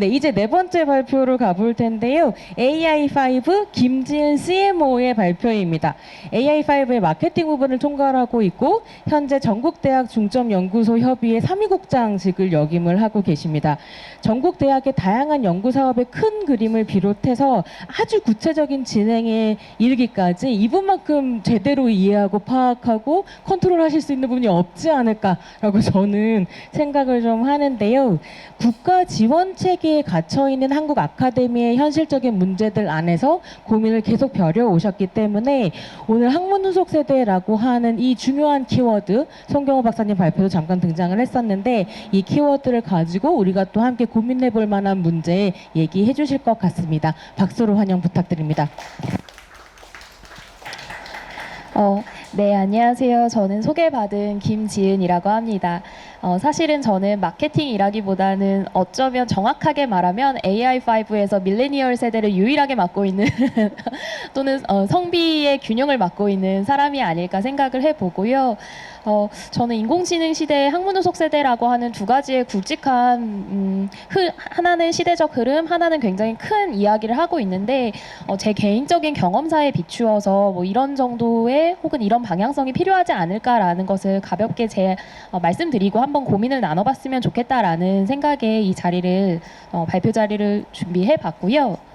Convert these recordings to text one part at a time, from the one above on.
네, 이제 네 번째 발표로 가볼 텐데요. AI5 김지은 CMO의 발표입니다. AI5의 마케팅 부분을 총괄하고 있고 현재 전국대학 중점연구소 협의회 3위국장직을 역임을 하고 계십니다. 전국 대학의 다양한 연구 사업의 큰 그림을 비롯해서 아주 구체적인 진행에 이르기까지 이분만큼 제대로 이해하고 파악하고 컨트롤하실 수 있는 분이 없지 않을까라고 저는 생각을 좀 하는데요. 국가 지원 체계 에 갇혀 있는 한국 아카데미의 현실적인 문제들 안에서 고민을 계속 벼려 오셨기 때문에 오늘 학문 후속 세대라고 하는 이 중요한 키워드 송경호 박사님 발표도 잠깐 등장을 했었는데 이 키워드를 가지고 우리가 또 함께 고민해 볼 만한 문제 얘기해 주실 것 같습니다. 박수로 환영 부탁드립니다. 어, 네, 안녕하세요. 저는 소개받은 김지은이라고 합니다. 어, 사실은 저는 마케팅 일하기보다는 어쩌면 정확하게 말하면 AI5에서 밀레니얼 세대를 유일하게 맡고 있는 또는 어, 성비의 균형을 맡고 있는 사람이 아닐까 생각을 해보고요. 어, 저는 인공지능 시대의 학문후속 세대라고 하는 두 가지의 굵직한 음, 흐, 하나는 시대적 흐름, 하나는 굉장히 큰 이야기를 하고 있는데 어, 제 개인적인 경험사에 비추어서 뭐 이런 정도의 혹은 이런 방향성이 필요하지 않을까라는 것을 가볍게 제 어, 말씀드리고 한번 고민을 나눠봤으면 좋겠다라는 생각에 이 자리를 어, 발표 자리를 준비해 봤고요.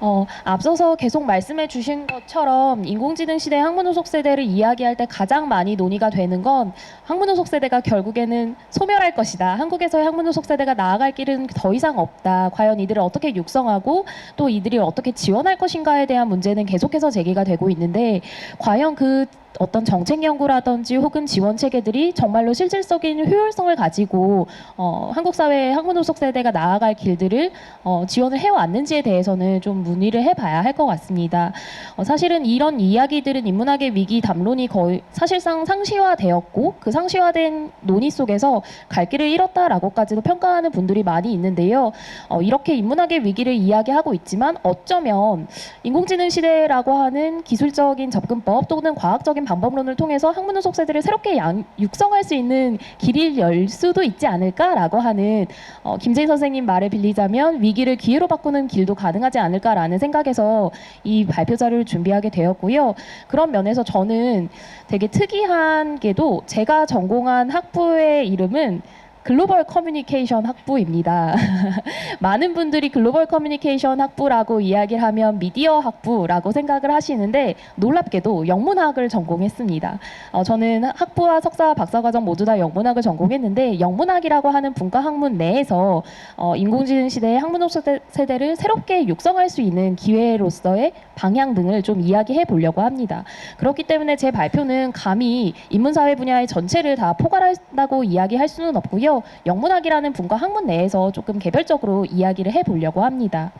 어, 앞서서 계속 말씀해 주신 것처럼 인공지능 시대 학문후속 세대를 이야기할 때 가장 많이 논의가 되는 건 학문후속 세대가 결국에는 소멸할 것이다. 한국에서의 학문후속 세대가 나아갈 길은 더 이상 없다. 과연 이들을 어떻게 육성하고 또 이들이 어떻게 지원할 것인가에 대한 문제는 계속해서 제기가 되고 있는데 과연 그 어떤 정책 연구라든지 혹은 지원 체계들이 정말로 실질적인 효율성을 가지고 어, 한국 사회의 학문후속 세대가 나아갈 길들을 어, 지원을 해왔는지에 대해서는 좀 문의를 해봐야 할 것 같습니다. 어, 사실은 이런 이야기들은 인문학의 위기 담론이 거의 사실상 상시화되었고 그 상시화된 논의 속에서 갈 길을 잃었다라고까지도 평가하는 분들이 많이 있는데요. 어, 이렇게 인문학의 위기를 이야기하고 있지만 어쩌면 인공지능 시대라고 하는 기술적인 접근법 또는 과학적인 방법론을 통해서 학문후속 세대를 새롭게 양- 육성할 수 있는 길을 열 수도 있지 않을까라고 하는 어, 김재인 선생님 말을 빌리자면 위기를 기회로 바꾸는 길도 가능하지 않을까라는 생각에서 이 발표자를 준비하게 되었고요. 그런 면에서 저는 되게 특이한 게도 제가 전공한 학부의 이름은 글로벌 커뮤니케이션 학부입니다. 많은 분들이 글로벌 커뮤니케이션 학부라고 이야기를 하면 미디어 학부라고 생각을 하시는데 놀랍게도 영문학을 전공했습니다. 어, 저는 학부와 석사, 박사과정 모두 다 영문학을 전공했는데 영문학이라고 하는 분과 학문 내에서 어, 인공지능 시대의 학문업 세대, 세대를 새롭게 육성할 수 있는 기회로서의 방향 등을 좀 이야기해 보려고 합니다. 그렇기 때문에 제 발표는 감히 인문사회 분야의 전체를 다 포괄한다고 이야기할 수는 없고요. 영문학이라는 분과 학문 내에서 조금 개별적으로 이야기를 해 보려고 합니다.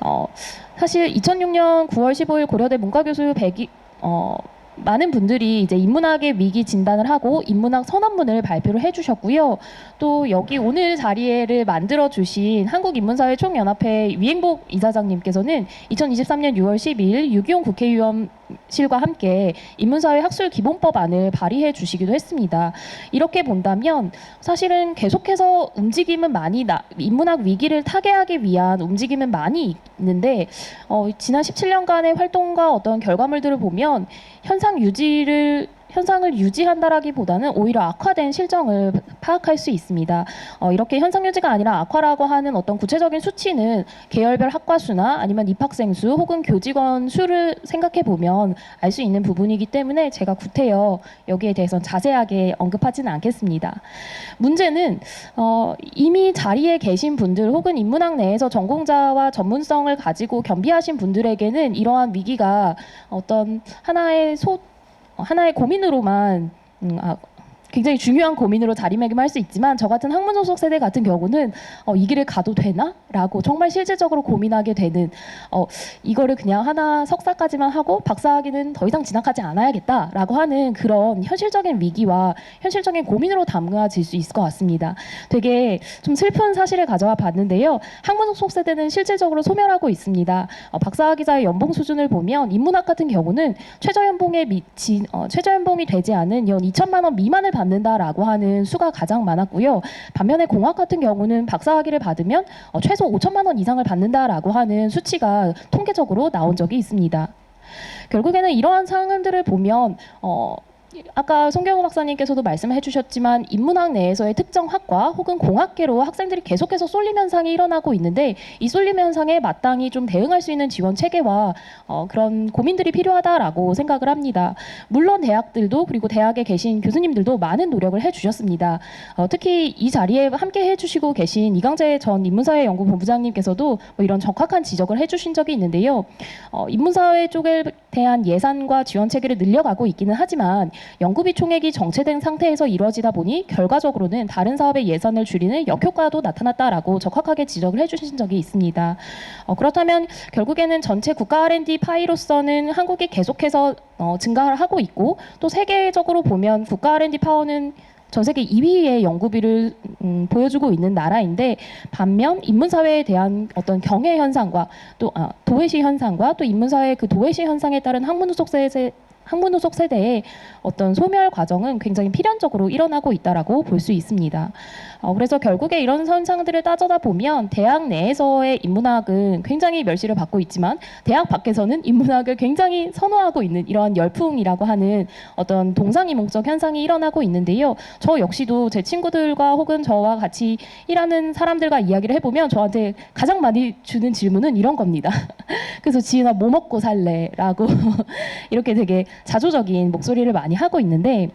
어, 사실 2006년 9월 15일 고려대 문과교수 100이 어, 많은 분들이 이제 인문학의 위기 진단을 하고 인문학 선언문을 발표를 해주셨고요. 또 여기 오늘 자리를 만들어 주신 한국인문사회 총연합회 위행복 이사장님께서는 2023년 6월 12일 유기용 국회의원 실과 함께 인문사회 학술 기본법안을 발의해 주시기도 했습니다. 이렇게 본다면 사실은 계속해서 움직임은 많이 나, 인문학 위기를 타개하기 위한 움직임은 많이 있는데 어, 지난 17년간의 활동과 어떤 결과물들을 보면 현상 유지를 현상을 유지한다라기보다는 오히려 악화된 실정을 파악할 수 있습니다. 어, 이렇게 현상 유지가 아니라 악화라고 하는 어떤 구체적인 수치는 계열별 학과 수나 아니면 입학생 수 혹은 교직원 수를 생각해 보면 알 수 있는 부분이기 때문에 제가 구태여 여기에 대해서 자세하게 언급하지는 않겠습니다. 문제는 어, 이미 자리에 계신 분들 혹은 인문학 내에서 전공자와 전문성을 가지고 겸비하신 분들에게는 이러한 위기가 어떤 하나의 소 어, 하나의 고민으로만 음, 아, 굉장히 중요한 고민으로 자리매김할 수 있지만 저 같은 학문 소속 세대 같은 경우는 어, 이 길을 가도 되나? 라고 정말 실질적으로 고민하게 되는 어, 이거를 그냥 하나 석사까지만 하고 박사학위는 더 이상 진학하지 않아야겠다라고 하는 그런 현실적인 위기와 현실적인 고민으로 담아질 수 있을 것 같습니다. 되게 좀 슬픈 사실을 가져와 봤는데요. 학문 소속 세대는 실질적으로 소멸하고 있습니다. 어, 박사학위자의 연봉 수준을 보면 인문학 같은 경우는 최저연봉에 미친 어, 최저연봉이 되지 않은 연 2천만 원 미만을 받는 받는다라고 하는 수가 가장 많았고요. 반면에 공학 같은 경우는 박사학위를 받으면 어, 최소 5천만 원 이상을 받는다라고 하는 수치가 통계적으로 나온 적이 있습니다. 결국에는 이러한 상황들을 보면 어, 아까 송경호 박사님께서도 말씀해 주셨지만 인문학 내에서의 특정 학과 혹은 공학계로 학생들이 계속해서 쏠림 현상이 일어나고 있는데 이 쏠림 현상에 마땅히 좀 대응할 수 있는 지원 체계와 어, 그런 고민들이 필요하다라고 생각을 합니다. 물론 대학들도 그리고 대학에 계신 교수님들도 많은 노력을 해 주셨습니다. 어, 특히 이 자리에 함께 해 주시고 계신 이강재 전 인문사회 연구 본부장님께서도 뭐 이런 적확한 지적을 해 주신 적이 있는데요. 어, 인문사회 쪽에 대한 예산과 지원 체계를 늘려가고 있기는 하지만 연구비 총액이 정체된 상태에서 이루어지다 보니 결과적으로는 다른 사업의 예산을 줄이는 역효과도 나타났다라고 적확하게 지적을 해주신 적이 있습니다. 어, 그렇다면 결국에는 전체 국가 R&D 파이로서는 한국이 계속해서 어, 증가를 하고 있고 또 세계적으로 보면 국가 R&D 파워는 전 세계 2위의 연구비를 음, 보여주고 있는 나라인데 반면 인문사회에 대한 어떤 경혜 현상과 또 아, 도회시 현상과 또 인문사회 그 도회시 현상에 따른 학문 후속 세대 학문 후속 세대의 어떤 소멸 과정은 굉장히 필연적으로 일어나고 있다라고 볼 수 있습니다. 어, 그래서 결국에 이런 현상들을 따져다 보면 대학 내에서의 인문학은 굉장히 멸시를 받고 있지만 대학 밖에서는 인문학을 굉장히 선호하고 있는 이러한 열풍이라고 하는 어떤 동상이몽적 현상이 일어나고 있는데요. 저 역시도 제 친구들과 혹은 저와 같이 일하는 사람들과 이야기를 해보면 저한테 가장 많이 주는 질문은 이런 겁니다. 그래서 지은아 뭐 먹고 살래?라고 이렇게 되게 자조적인 목소리를 많이 하고 있는데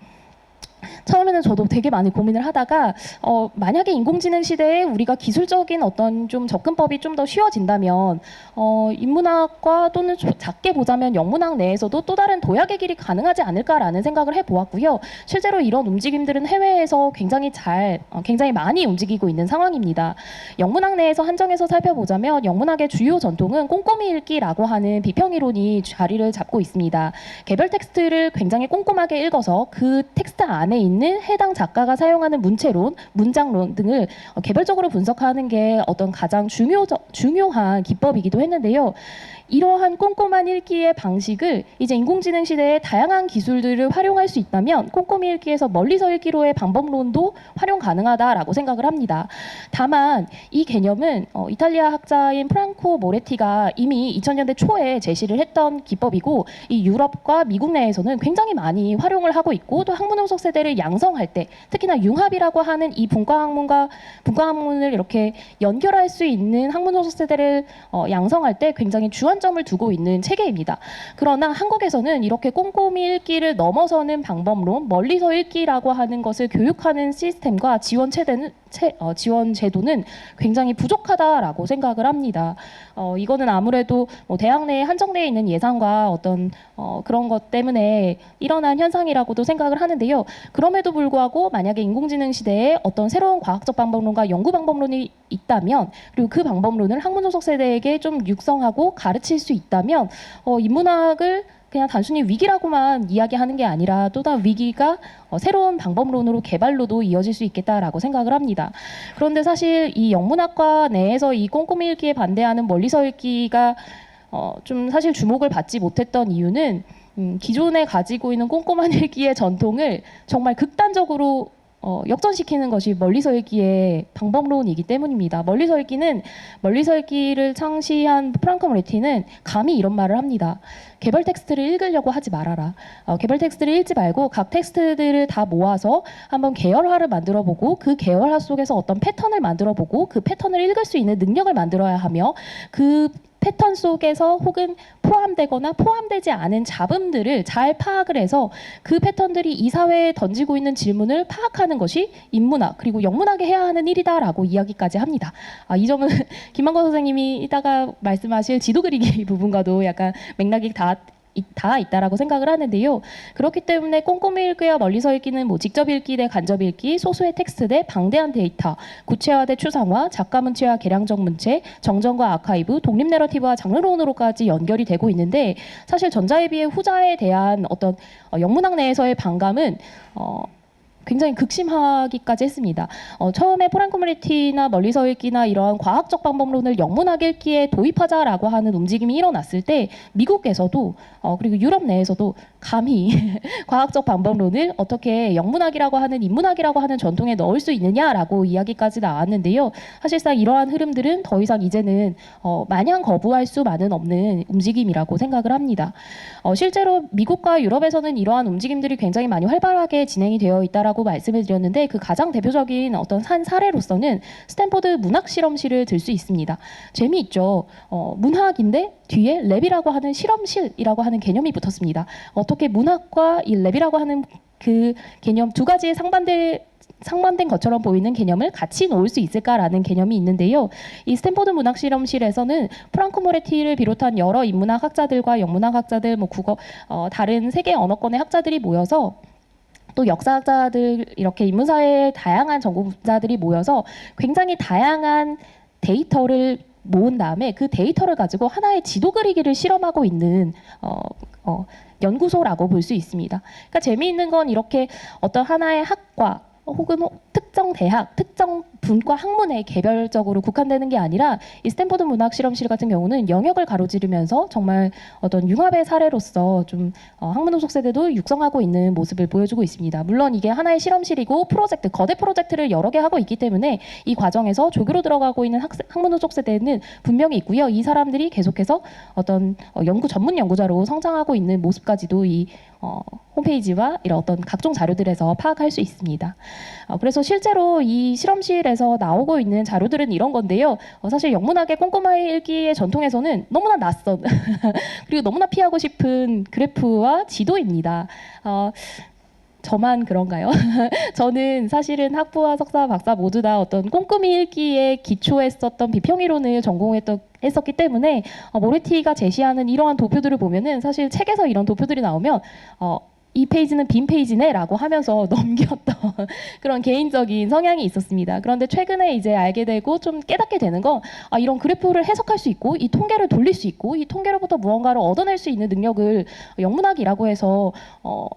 처음에는 저도 되게 많이 고민을 하다가 어, 만약에 인공지능 시대에 우리가 기술적인 어떤 좀 접근법이 좀 더 쉬워진다면 어, 인문학과 또는 조- 작게 보자면 영문학 내에서도 또 다른 도약의 길이 가능하지 않을까라는 생각을 해보았고요. 실제로 이런 움직임들은 해외에서 굉장히 잘, 어, 굉장히 많이 움직이고 있는 상황입니다. 영문학 내에서 한정해서 살펴보자면 영문학의 주요 전통은 꼼꼼히 읽기라고 하는 비평 이론이 자리를 잡고 있습니다. 개별 텍스트를 굉장히 꼼꼼하게 읽어서 그 텍스트 안에 있는 해당 작가가 사용하는 문체론, 문장론 등을 어, 개별적으로 분석하는 게 어떤 가장 중요, 중요한 기법이기도 했는데요. 이러한 꼼꼼한 읽기의 방식을 이제 인공지능 시대에 다양한 기술들을 활용할 수 있다면 꼼꼼히 읽기에서 멀리서 읽기로의 방법론도 활용 가능하다라고 생각을 합니다. 다만 이 개념은 어, 이탈리아 학자인 프랑코 모레티가 이미 2000년대 초에 제시를 했던 기법이고 이 유럽과 미국 내에서는 굉장히 많이 활용을 하고 있고 또 학문 후속 세대를 양성할 때 특히나 융합이라고 하는 이 분과 학문과 분과 학문을 이렇게 연결할 수 있는 학문 후속 세대를 어, 양성할 때 굉장히 주안 점을 두고 있는 체계입니다. 그러나 한국에서는 이렇게 꼼꼼히 읽기를 넘어서는 방법론, 멀리서 읽기라고 하는 것을 교육하는 시스템과 지원 체대는 체, 어, 지원 제도는 굉장히 부족하다라고 생각을 합니다. 어, 이거는 아무래도 뭐 대학 내에 한정되어 있는 예산과 어떤 어, 그런 것 때문에 일어난 현상이라고도 생각을 하는데요. 그럼에도 불구하고 만약에 인공지능 시대에 어떤 새로운 과학적 방법론과 연구 방법론이 있다면 그리고 그 방법론을 학문 소속 세대에게 좀 육성하고 가르칠 수 있다면 어, 인문학을 그냥 단순히 위기라고만 이야기하는 게 아니라 또 다른 위기가 어, 새로운 방법론으로 개발로도 이어질 수 있겠다라고 생각을 합니다. 그런데 사실 이 영문학과 내에서 이 꼼꼼히 읽기에 반대하는 멀리서 읽기가 어, 좀 사실 주목을 받지 못했던 이유는 음, 기존에 가지고 있는 꼼꼼한 읽기의 전통을 정말 극단적으로 어, 역전시키는 것이 멀리서 읽기의 방법론이기 때문입니다. 멀리서 읽기는 멀리서 읽기를 창시한 프랑크 모레티는 감히 이런 말을 합니다. 개별 텍스트를 읽으려고 하지 말아라. 어, 개별 텍스트를 읽지 말고 각 텍스트들을 다 모아서 한번 계열화를 만들어 보고 그 계열화 속에서 어떤 패턴을 만들어 보고 그 패턴을 읽을 수 있는 능력을 만들어야 하며 그 패턴 속에서 혹은 포함되거나 포함되지 않은 잡음들을 잘 파악을 해서 그 패턴들이 이 사회에 던지고 있는 질문을 파악하는 것이 인문학 그리고 영문학에 해야 하는 일이다라고 이야기까지 합니다. 아, 이 점은 김만권 선생님이 이따가 말씀하실 지도 그리기 부분과도 약간 맥락이 다 이- 다 있다라고 생각을 하는데요. 그렇기 때문에 꼼꼼히 읽기와 멀리서 읽기는 뭐 직접 읽기 대 간접 읽기, 소수의 텍스트 대 방대한 데이터, 구체화 대 추상화, 작가 문체와 개량적 문체, 정정과 아카이브, 독립 내러티브와 장르론으로까지 연결이 되고 있는데 사실 전자에 비해 후자에 대한 어떤 어, 영문학 내에서의 반감은 어, 굉장히 극심하기까지 했습니다. 어, 처음에 포란 커뮤니티나 멀리서 읽기나 이러한 과학적 방법론을 영문학 읽기에 도입하자라고 하는 움직임이 일어났을 때 미국에서도 어, 그리고 유럽 내에서도 감히 과학적 방법론을 어떻게 영문학이라고 하는 인문학이라고 하는 전통에 넣을 수 있느냐라고 이야기까지 나왔는데요. 사실상 이러한 흐름들은 더 이상 이제는 어, 마냥 거부할 수만은 없는 움직임이라고 생각을 합니다. 어, 실제로 미국과 유럽에서는 이러한 움직임들이 굉장히 많이 활발하게 진행이 되어 있다라고 말씀을 드렸는데 그 가장 대표적인 어떤 한 사례로서는 스탠포드 문학 실험실을 들 수 있습니다. 재미있죠. 어, 문학인데 뒤에 랩이라고 하는 실험실이라고 하는 개념이 붙었습니다. 어떻게 문학과 이 랩이라고 하는 그 개념 두 가지의 상반된 상반된 것처럼 보이는 개념을 같이 놓을 수 있을까라는 개념이 있는데요. 이 스탠포드 문학 실험실에서는 프랑코 모레티를 비롯한 여러 인문학 학자들과 영문학 학자들, 뭐 국어, 어, 다른 세계 언어권의 학자들이 모여서 또 역사학자들 이렇게 인문사회의 다양한 전공자들이 모여서 굉장히 다양한 데이터를 모은 다음에 그 데이터를 가지고 하나의 지도 그리기를 실험하고 있는 어, 어, 연구소라고 볼 수 있습니다. 그러니까 재미있는 건 이렇게 어떤 하나의 학과 혹은 호- 특정 대학, 특정 분과 학문에 개별적으로 국한되는 게 아니라 이 스탠포드 문학 실험실 같은 경우는 영역을 가로지르면서 정말 어떤 융합의 사례로서 좀 어, 학문 후속 세대도 육성하고 있는 모습을 보여주고 있습니다. 물론 이게 하나의 실험실이고 프로젝트, 거대 프로젝트를 여러 개 하고 있기 때문에 이 과정에서 조교로 들어가고 있는 학생, 학문 후속 세대는 분명히 있고요. 이 사람들이 계속해서 어떤 어, 연구 전문 연구자로 성장하고 있는 모습까지도 이 어, 홈페이지와 이런 어떤 각종 자료들에서 파악할 수 있습니다. 어, 그래서 실제로 이 실험실에서 나오고 있는 자료들은 이런 건데요. 어, 사실 영문학의 꼼꼼하게 읽기의 전통에서는 너무나 낯선 그리고 너무나 피하고 싶은 그래프와 지도입니다. 어, 저만 그런가요? 저는 사실은 학부와 석사, 박사 모두 다 어떤 꼼꼼히 읽기에 기초했었던 비평이론을 전공했던 했었기 때문에 어, 모레티가 제시하는 이러한 도표들을 보면은 사실 책에서 이런 도표들이 나오면 어, 이 페이지는 빈 페이지네라고 하면서 넘겼던 그런 개인적인 성향이 있었습니다. 그런데 최근에 이제 알게 되고 좀 깨닫게 되는 건 아, 이런 그래프를 해석할 수 있고 이 통계를 돌릴 수 있고 이 통계로부터 무언가를 얻어낼 수 있는 능력을 영문학이라고 해서 어,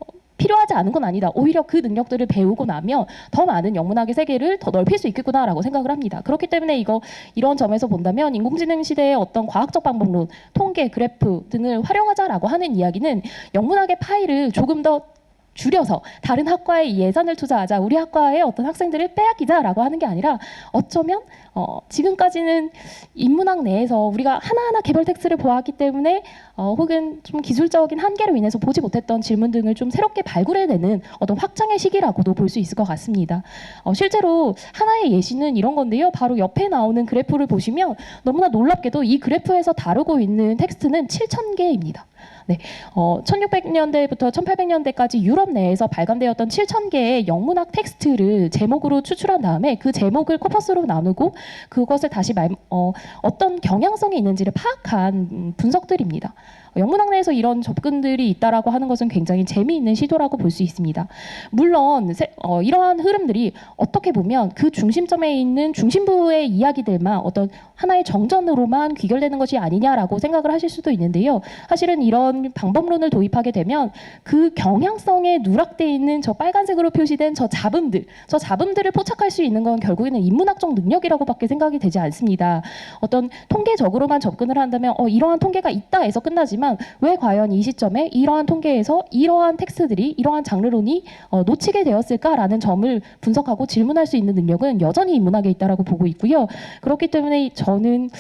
필요하지 않은 건 아니다. 오히려 그 능력들을 배우고 나면 더 많은 영문학의 세계를 더 넓힐 수 있겠구나라고 생각을 합니다. 그렇기 때문에 이거 이런 점에서 본다면 인공지능 시대의 어떤 과학적 방법론, 통계, 그래프 등을 활용하자라고 하는 이야기는 영문학의 파일을 조금 더 줄여서 다른 학과에 예산을 투자하자 우리 학과의 어떤 학생들을 빼앗기자라고 하는 게 아니라 어쩌면 어, 지금까지는 인문학 내에서 우리가 하나하나 개별 텍스트를 보았기 때문에 어, 혹은 좀 기술적인 한계로 인해서 보지 못했던 질문 등을 좀 새롭게 발굴해내는 어떤 확장의 시기라고도 볼 수 있을 것 같습니다. 어, 실제로 하나의 예시는 이런 건데요. 바로 옆에 나오는 그래프를 보시면 너무나 놀랍게도 이 그래프에서 다루고 있는 텍스트는 7,000개입니다. 네, 어, 1600년대부터 1800년대까지 유럽 내에서 발간되었던 7,000개의 영문학 텍스트를 제목으로 추출한 다음에 그 제목을 코퍼스로 나누고 그것을 다시 말, 어, 어떤 경향성이 있는지를 파악한 음, 분석들입니다. 어, 영문학 내에서 이런 접근들이 있다라고 하는 것은 굉장히 재미있는 시도라고 볼 수 있습니다. 물론 세- 어, 이러한 흐름들이 어떻게 보면 그 중심점에 있는 중심부의 이야기들만 어떤 하나의 정전으로만 귀결되는 것이 아니냐라고 생각을 하실 수도 있는데요. 사실은 이런 방법론을 도입하게 되면 그 경향성에 누락돼 있는 저 빨간색으로 표시된 저 잡음들, 저 잡음들을 포착할 수 있는 건 결국에는 인문학적 능력이라고밖에 생각이 되지 않습니다. 어떤 통계적으로만 접근을 한다면 어, 이러한 통계가 있다 해서 끝나지만 왜 과연 이 시점에 이러한 통계에서 이러한 텍스트들이 이러한 장르론이 어, 놓치게 되었을까라는 점을 분석하고 질문할 수 있는 능력은 여전히 인문학에 있다라고 보고 있고요. 그렇기 때문에 저는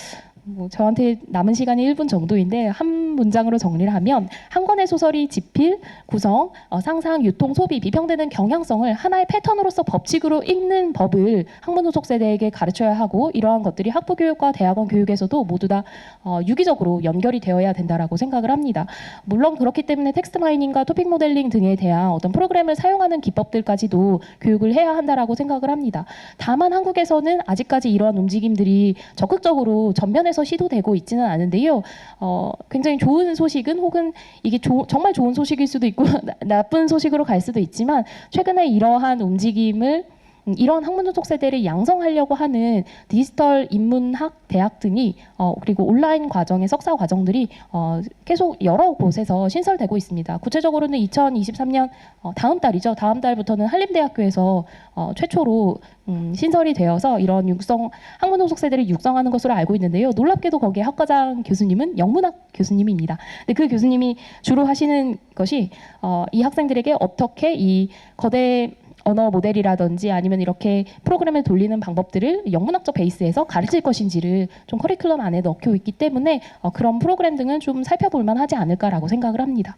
뭐 저한테 남은 시간이 1분 정도인데 한 문장으로 정리를 하면 한 권의 소설이 집필, 구성, 어, 상상, 유통, 소비, 비평되는 경향성을 하나의 패턴으로서 법칙으로 읽는 법을 학문 후속 세대에게 가르쳐야 하고 이러한 것들이 학부 교육과 대학원 교육에서도 모두 다 어, 유기적으로 연결이 되어야 된다라고 생각을 합니다. 물론 그렇기 때문에 텍스트 마이닝과 토픽 모델링 등에 대한 어떤 프로그램을 사용하는 기법들까지도 교육을 해야 한다라고 생각을 합니다. 다만 한국에서는 아직까지 이러한 움직임들이 적극적으로 전면에 서 시도되고 있지는 않은데요. 어, 굉장히 좋은 소식은 혹은 이게 조- 정말 좋은 소식일 수도 있고 나- 나쁜 소식으로 갈 수도 있지만 최근에 이러한 움직임을 음, 이런 학문 소속 세대를 양성하려고 하는 디지털 인문학 대학 등이 어, 그리고 온라인 과정의 석사 과정들이 어, 계속 여러 곳에서 신설되고 있습니다. 구체적으로는 2023년 어, 다음 달이죠. 다음 달부터는 한림대학교에서 어, 최초로 음, 신설이 되어서 이런 육성 학문 소속 세대를 육성하는 것으로 알고 있는데요. 놀랍게도 거기에 학과장 교수님은 영문학 교수님입니다. 근데 그 교수님이 주로 하시는 것이 어, 이 학생들에게 어떻게 이 거대 언어 모델이라든지 아니면 이렇게 프로그램을 돌리는 방법들을 영문학적 베이스에서 가르칠 것인지를 좀 커리큘럼 안에 넣고 있기 때문에 어, 그런 프로그램 등은 좀 살펴볼 만하지 않을까라고 생각을 합니다.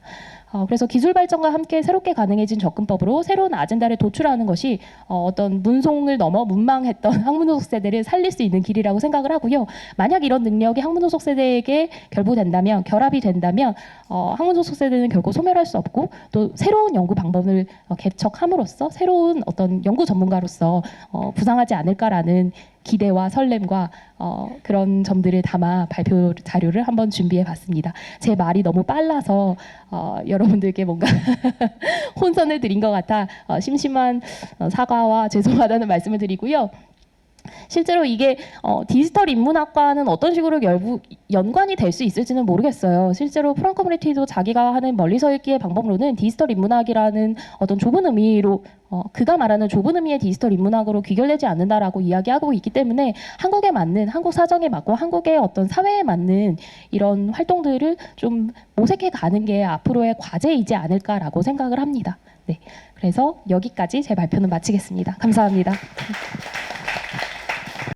어, 그래서 기술 발전과 함께 새롭게 가능해진 접근법으로 새로운 아젠다를 도출하는 것이 어, 어떤 문송을 넘어 문망했던 학문호속 세대를 살릴 수 있는 길이라고 생각을 하고요. 만약 이런 능력이 학문호속 세대에게 결부된다면 결합이 된다면 어, 학문호속 세대는 결코 소멸할 수 없고 또 새로운 연구 방법을 어, 개척함으로써 새로운 어떤 연구 전문가로서 어, 부상하지 않을까라는 기대와 설렘과 어, 그런 점들을 담아 발표 자료를 한번 준비해 봤습니다. 제 말이 너무 빨라서 어, 여러분들께 뭔가 혼선을 드린 것 같아 어, 심심한 어, 사과와 죄송하다는 말씀을 드리고요. 실제로 이게 어, 디지털 인문학과는 어떤 식으로 열부, 연관이 될 수 있을지는 모르겠어요. 실제로 프랑 커뮤니티도 자기가 하는 멀리서 읽기의 방법로는 디지털 인문학이라는 어떤 좁은 의미로 어, 그가 말하는 좁은 의미의 디지털 인문학으로 귀결되지 않는다라고 이야기하고 있기 때문에 한국에 맞는 한국 사정에 맞고 한국의 어떤 사회에 맞는 이런 활동들을 좀 모색해 가는 게 앞으로의 과제이지 않을까라고 생각을 합니다. 네, 그래서 여기까지 제 발표는 마치겠습니다. 감사합니다.